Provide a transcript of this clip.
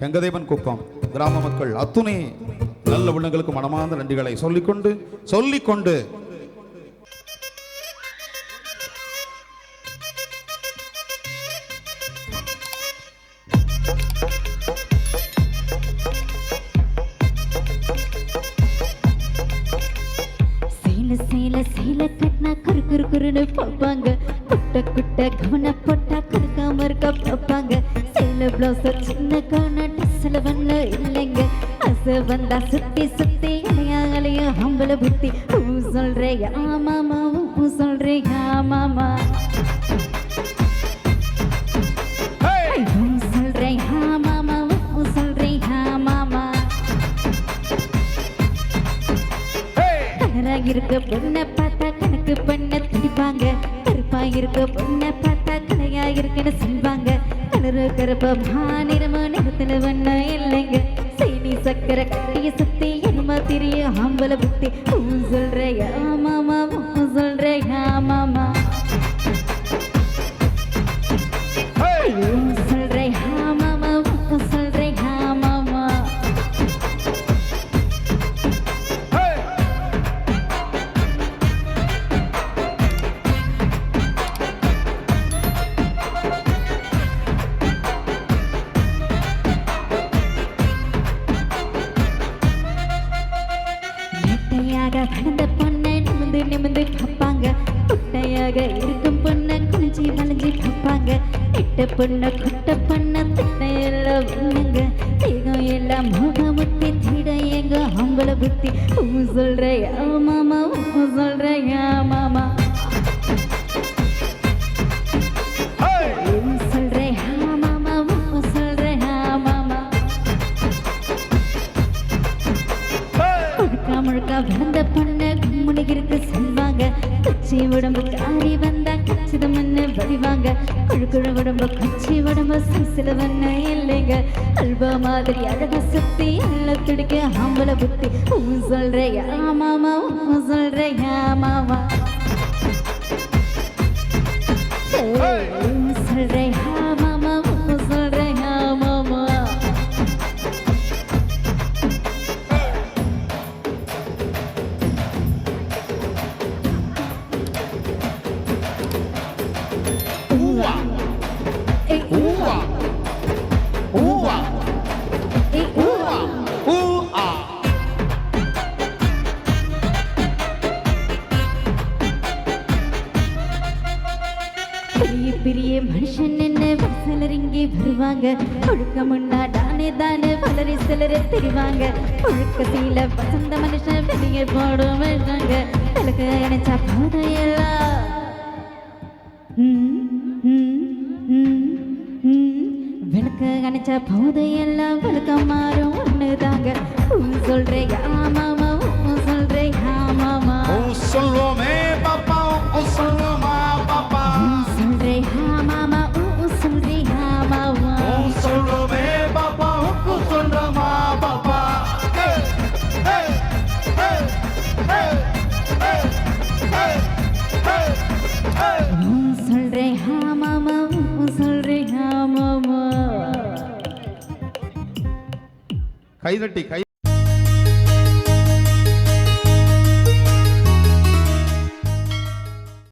கங்கதேவன் குப்பம் கிராம மக்கள் அத்துணை நல்ல உள்ளங்களுக்கு மனமார்ந்த நன்றிகளை சொல்லிக்கொண்டு சொல்லிக்கொண்டு என்ன சீல கட்டினா குறு குறு குருன்னு பார்ப்பாங்க. குட்ட குட்ட கவன போட்டா குறுக்காம இருக்க பார்ப்பாங்க. சேல பிளவுஸ் சின்ன கவன டஸ்ல வண்ண இல்லைங்க அச வந்தா சுத்தி சுத்தி அலையா அலையா புத்தி பூ சொல்றேன் ஆமாமா பூ சொல்றேன் ஆமாமா கலரா இருக்க பொண்ணை பார்த்தா கணக்கு பண்ண துடிப்பாங்க கருப்பா இருக்க பொண்ணை பார்த்தா கலையா இருக்குன்னு சொல்வாங்க கலரு கருப்ப மாநிறம நிறத்துல வண்ண இல்லைங்க. சைனி சக்கரை கட்டிய சுத்தி என்னமா தெரிய ஆம்பளை புத்தி சொல்ற ஆமாமா சொல்ற ஆமாமா பொண்ணாக அந்த பொண்ணை நிமிந்து நிமிந்து பார்ப்பாங்க. குட்டையாக இருக்கும் பொண்ணை குனிஞ்சி வளைஞ்சி பார்ப்பாங்க. கிட்ட பொண்ணை குட்ட பொண்ணை பொண்ண திட்டையெல்லாம் ஒண்ணுங்க தேகம் எல்லாம் முகமுத்தி திட எங்க அவங்கள புத்தி. ஊ சொல்ற ஆமாமா மாமா சொல்ற ஆமாமா ஊ முழுக்கா முழுக்கா வளர்ந்த பொண்ணு கும்முனு இருக்கு சொல்வாங்க. கச்சி உடம்பு காரி வந்தா கச்சிதம் வடிவாங்க? குழு குழு உடம்பு கச்சி உடம்பு சிசில வண்ண இல்லைங்க? அல்வா மாதிரி அழக சுத்தி அல்ல துடிக்க ஆம்பளை புத்தி. உன் சொல்ற ஆமாமா உன் சொல்ற ஆமாமா சொல்றேன் பெரிய பெரிய மனுஷன் என்ன? சிலர் இங்கே வருவாங்க. ஒழுக்க முன்னாடானே தானே வளரி சிலர் தெரிவாங்க. ஒழுக்க சீல வசந்த மனுஷன் வெளியே போடும் வேண்டாங்க விளக்கு அணைச்சா போதையெல்லாம் விளக்கு அணைச்ச போதையெல்லாம் விளக்க மாறும். கைதட்டி கை